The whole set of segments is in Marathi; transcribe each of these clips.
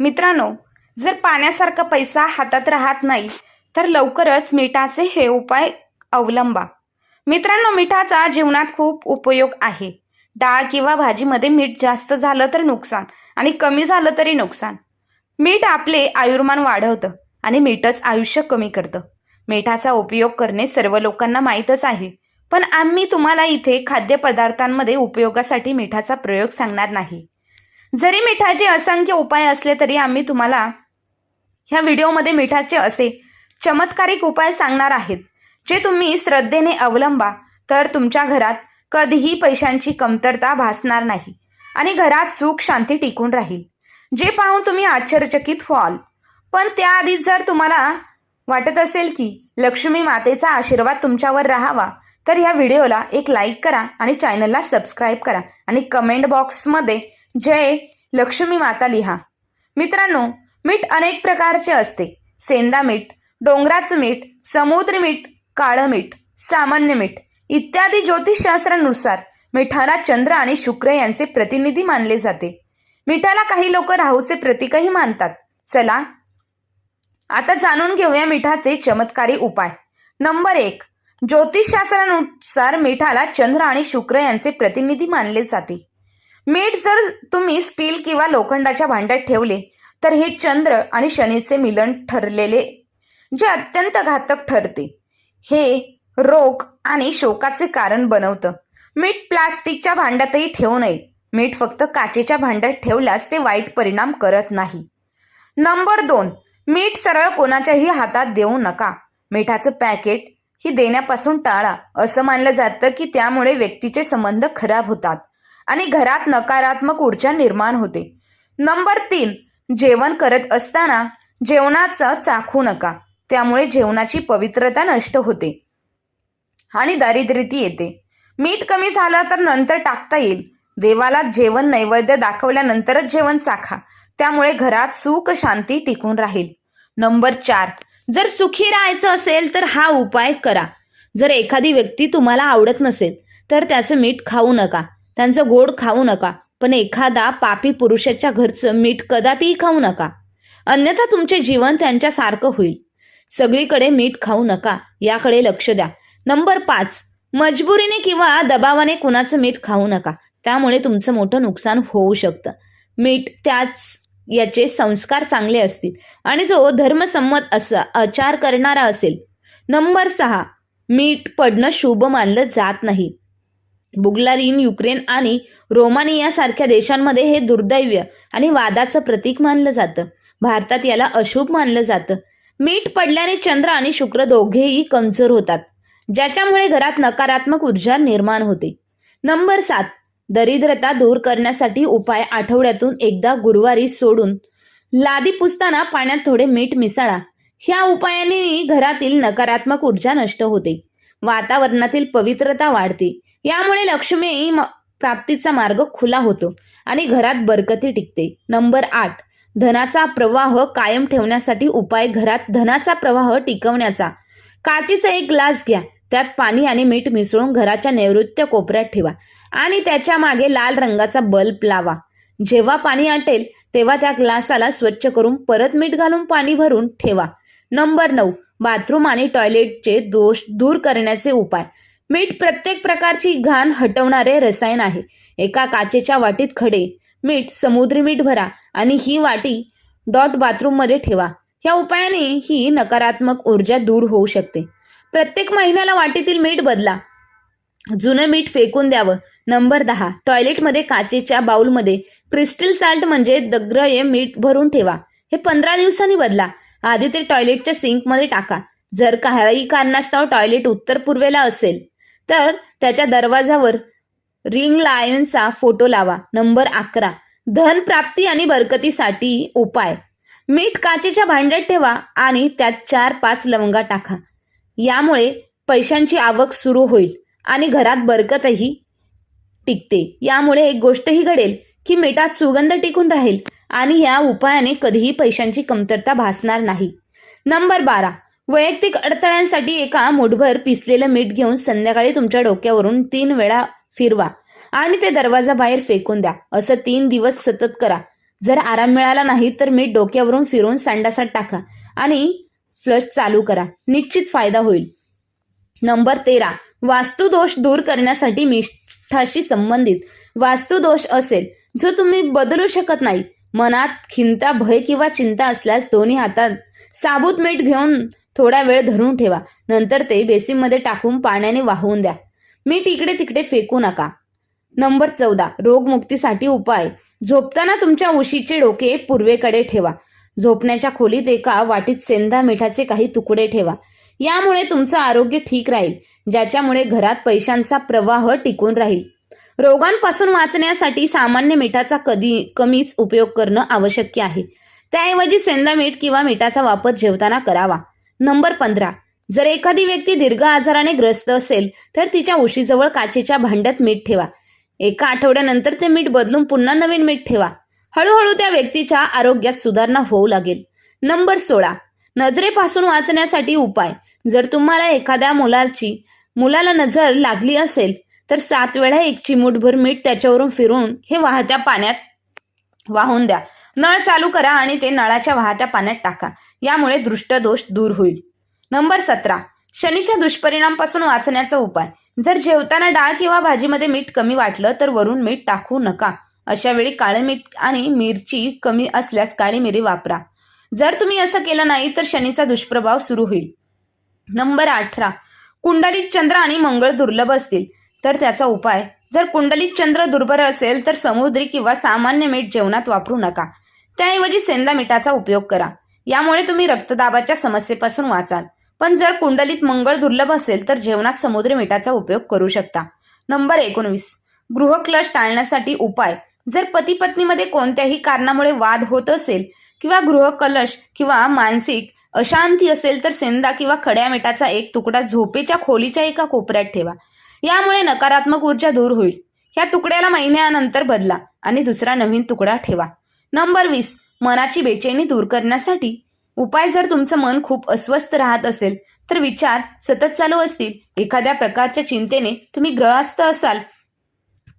मित्रांनो जर पाण्यासारखा पैसा हातात राहत नाही तर लवकरच मिठाचे हे उपाय अवलंबा. मित्रांनो मिठाचा जीवनात खूप उपयोग आहे. डाळ किंवा भाजीमध्ये मीठ जास्त झालं तर नुकसान आणि कमी झालं तरी नुकसान. मीठ आपले आयुर्मान वाढवतं आणि मीठच आयुष्य कमी करतं. मिठाचा उपयोग करणे सर्व लोकांना माहीतच आहे. पण आम्ही तुम्हाला इथे खाद्यपदार्थांमध्ये उपयोगासाठी मिठाचा प्रयोग सांगणार नाही. जरी मिठाचे असंख्य उपाय असले तरी आम्ही तुम्हाला ह्या व्हिडिओमध्ये मिठाचे असे चमत्कारिक उपाय सांगणार आहेत. जे तुम्ही श्रद्धेने अवलंबा तर तुमच्या घरात कधीही पैशांची कमतरता भासणार नाही आणि घरात सुख शांती टिकून राहील. जे पाहून तुम्ही आश्चर्यचकित व्हाल. पण त्याआधी जर तुम्हाला वाटत असेल की लक्ष्मी मातेचा आशीर्वाद तुमच्यावर राहावा तर या व्हिडिओला एक लाईक करा आणि चॅनलला सबस्क्राईब करा आणि कमेंट बॉक्समध्ये जय लक्ष्मी माता लिहा. मित्रांनो मीठ अनेक प्रकारचे असते. सेंदा मीठ डोंगराचं मीठ समुद्र मीठ काळं मीठ सामान्य मीठ इत्यादी ज्योतिषशास्त्रानुसार मिठाला चंद्र आणि शुक्र यांचे प्रतिनिधी मानले जाते. मिठाला काही लोक राहूचे प्रतीकही मानतात. चला आता जाणून घेऊया मिठाचे चमत्कारी उपाय. नंबर एक ज्योतिषशास्त्रानुसार मिठाला चंद्र आणि शुक्र यांचे प्रतिनिधी मानले जाते. मीठ जर तुम्ही स्टील किंवा लोखंडाच्या भांड्यात ठेवले तर हे चंद्र आणि शनीचे मिलन ठरलेले जे अत्यंत घातक ठरते. हे रोग आणि शोकाचे कारण बनवतं. मीठ प्लास्टिकच्या भांड्यातही ठेवू नये. मीठ फक्त काचेच्या भांड्यात ठेवल्यास ते वाईट परिणाम करत नाही. नंबर दोन मीठ सरळ कोणाच्याही हातात देऊ नका. मिठाचं पॅकेट ही देण्यापासून टाळा. असं मानलं जातं की त्यामुळे व्यक्तीचे संबंध खराब होतात. आणि घरात नकारात्मक ऊर्जा निर्माण होते. नंबर तीन जेवण करत असताना जेवणाचं चाखू नका. त्यामुळे जेवणाची पवित्रता नष्ट होते. आणि दारिद्र्यती येते. मीठ कमी झालं तर नंतर टाकता येईल. देवाला जेवण नैवेद्य दाखवल्यानंतरच जेवण चाखा. त्यामुळे घरात सुख शांती टिकून राहील. नंबर चार जर सुखी राहायचं असेल तर हा उपाय करा. जर एखादी व्यक्ती तुम्हाला आवडत नसेल तर त्याचं मीठ खाऊ नका. त्यांचं गोड खाऊ नका पण एखादा पापी पुरुषाच्या घरचं मीठ कदापिही खाऊ नका. अन्यथा तुमचे जीवन त्यांच्यासारखं होईल. सगळीकडे मीठ खाऊ नका याकडे लक्ष द्या. नंबर पाच मजबुरीने किंवा दबावाने कुणाचं मीठ खाऊ नका त्यामुळे तुमचं मोठं नुकसान होऊ शकतं. मीठ त्याच याचे संस्कार चांगले असतील आणि जो धर्मसंमत असा आचार करणारा असेल. नंबर सहा मीठ पडणं शुभ मानलं जात नाही. बुगलारीन युक्रेन आणि रोमानिया सारख्या देशांमध्ये हे दुर्दैव्य आणि वादाचं प्रतीक मानलं जातं. भारतात याला अशुभ मानलं जातं. मीठ पडल्याने चंद्र आणि शुक्र दोघेही कमजोर होतात ज्याच्यामुळे घरात नकारात्मक ऊर्जा निर्माण होते. नंबर सात दरिद्रता दूर करण्यासाठी उपाय आठवड्यातून एकदा गुरुवारी सोडून लादी पुसताना पाण्यात थोडे मीठ मिसळा. ह्या उपायाने घरातील नकारात्मक ऊर्जा नष्ट होते. वातावरणातील पवित्रता वाढते. यामुळे लक्ष्मी प्राप्तीचा मार्ग खुला होतो आणि घरात बरकती टिकते. नंबर आठ धनाचा प्रवाह कायम ठेवण्यासाठी उपाय घरात धनाचा प्रवाह टिकवण्याचा. काचीचा एक ग्लास घ्या त्यात पाणी आणि मीठ मिसळून घराच्या नैऋत्य कोपऱ्यात ठेवा आणि त्याच्यामागे लाल रंगाचा बल्ब लावा. जेव्हा पाणी आटेल तेव्हा त्या ग्लासाला स्वच्छ करून परत मीठ घालून पाणी भरून ठेवा. नंबर नऊ बाथरूम आणि टॉयलेटचे दोष दूर करण्याचे उपाय. मीठ प्रत्येक प्रकारची घाण हटवणारे रसायन आहे. एका काचेच्या वाटीत खडे मीठ समुद्री मीठ भरा आणि ही वाटी डॉट बाथरूममध्ये ठेवा. या उपायाने ही नकारात्मक ऊर्जा दूर होऊ शकते. प्रत्येक महिन्याला वाटीतील मीठ बदला. जुनं मीठ फेकून द्यावं. नंबर दहा. टॉयलेटमध्ये काचेच्या बाउलमध्ये क्रिस्टल साल्ट म्हणजे दग्रये मीठ भरून ठेवा. हे पंधरा दिवसांनी बदला. आधी ते टॉयलेटच्या सिंकमध्ये टाका. जर काही कारणास्तव टॉयलेट उत्तर पूर्वेला असेल तर त्याच्या दरवाजावर रिंग लायनचा फोटो लावा. नंबर अकरा. धन प्राप्ती आणि बरकतीसाठी उपाय. मीठ काचेच्या भांड्यात ठेवा आणि त्यात चार पाच लवंगा टाका. यामुळे पैशांची आवक सुरू होईल आणि घरात बरकतही टिकते. यामुळे एक गोष्टही घडेल की मिठात सुगंध टिकून राहील आणि या उपायाने कधीही पैशांची कमतरता भासणार नाही. नंबर बारा. वैयक्तिक अडथळ्यांसाठी एका मुठभर पिसलेलं मीठ घेऊन संध्याकाळी तुमच्या डोक्यावरून तीन वेळा फिरवा आणि ते दरवाजा बाहेर फेकून द्या. असं तीन दिवस सतत करा. जर आराम मिळाला नाही तर मीठ डोक्यावरून फिरून सांडासात टाका आणि फ्लश चालू करा. निश्चित फायदा होईल. नंबर तेरा. वास्तुदोष दूर करण्यासाठी मिठाशी संबंधित वास्तुदोष असेल जो तुम्ही बदलू शकत नाही. मनात खिंता भय किंवा चिंता असल्यास दोन्ही हातात साबूत मीठ घेऊन थोडा वेळ धरून ठेवा. नंतर ते बेसिनमध्ये टाकून पाण्याने वाहून द्या. मीठ इकडे तिकडे फेकू नका. नंबर चौदा. रोगमुक्तीसाठी उपाय. झोपताना तुमच्या उशीचे डोके पूर्वेकडे ठेवा. झोपण्याच्या खोलीत एका वाटीत सेंधा मिठाचे काही तुकडे ठेवा. यामुळे तुमचं आरोग्य ठीक राहील ज्याच्यामुळे घरात पैशांचा प्रवाह टिकून राहील. रोगांपासून वाचण्यासाठी सामान्य मिठाचा कधी कमीच उपयोग करणं आवश्यक आहे. त्याऐवजी सेंधा मीठ किंवा मिठाचा वापर जेवताना करावा. नंबर पंधरा. जर एखादी व्यक्ती दीर्घ आजाराने ग्रस्त असेल तर तिच्या उशीजवळ काचेच्या भांड्यात मीठ ठेवा. एका आठवड्यानंतर ते मीठ बदलून पुन्हा नवीन मीठ ठेवा. हळूहळू त्या व्यक्तीच्या आरोग्यात सुधारणा होऊ लागेल. नंबर सोळा. नजरेपासून वाचण्यासाठी उपाय. जर तुम्हाला एखाद्या मुलाची मुलाला नजर लागली असेल तर सात वेळा एक चिमूटभर मीठ त्याच्यावरून फिरून हे वाहत्या पाण्यात वाहून द्या. नळ चालू करा आणि ते नळाच्या वाहत्या पाण्यात टाका. यामुळे दृष्टदोष दूर होईल. नंबर सतरा. शनीच्या दुष्परिणामपासून वाचण्याचा उपाय. जर जेवताना डाळ किंवा भाजीमध्ये मीठ कमी वाटलं तर वरून मीठ टाकू नका. अशा वेळी काळे मीठ आणि मिरची कमी असल्यास काळी मिरी वापरा. जर तुम्ही असं केलं नाही तर शनीचा दुष्प्रभाव सुरू होईल. नंबर अठरा. कुंडलीत चंद्र आणि मंगळ दुर्लभ असतील. तर त्याचा उपाय. जर कुंडलीत चंद्र दुर्बल असेल तर समुद्री किंवा सामान्य मीठ जेवणात वापरू नका. त्याऐवजी सेंदा मिठाचा उपयोग करा. यामुळे तुम्ही रक्तदाबाच्या समस्येपासून वाचाल. पण जर कुंडलीत मंगळ दुर्लभ असेल तर जेवणात समुद्री मिठाचा उपयोग करू शकता. नंबर एकोणवीस. गृहक्लश टाळण्यासाठी उपाय. जर पती पत्नीमध्ये कोणत्याही कारणामुळे वाद होत असेल किंवा गृहकलश किंवा मानसिक अशांती असेल तर सेंदा किंवा खड्या मिठाचा एक तुकडा झोपेच्या खोलीच्या एका कोपऱ्यात ठेवा. यामुळे नकारात्मक ऊर्जा दूर होईल. ह्या तुकड्याला महिन्यानंतर बदला आणि दुसरा नवीन तुकडा ठेवा. नंबर वीस. मनाची बेचैनी दूर करण्यासाठी उपाय जर तुमचं मन खूप अस्वस्थ राहत असेल तर विचार सतत चालू असतील. एखाद्या प्रकारच्या चिंतेने तुम्ही ग्रहस्थ असाल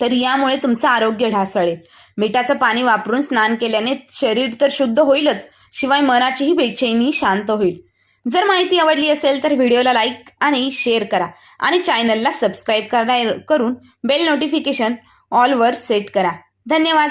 तर यामुळे तुमचं आरोग्य ढासळेल. मिठाचं पाणी वापरून स्नान केल्याने शरीर तर शुद्ध होईलच शिवाय मनाचीही बेचैनी शांत होईल. जर माहिती आवडली असेल तर व्हिडिओला लाईक आणि शेअर करा आणि चॅनलला सबस्क्राईब करा करून बेल नोटिफिकेशन ऑलवर सेट करा. धन्यवाद.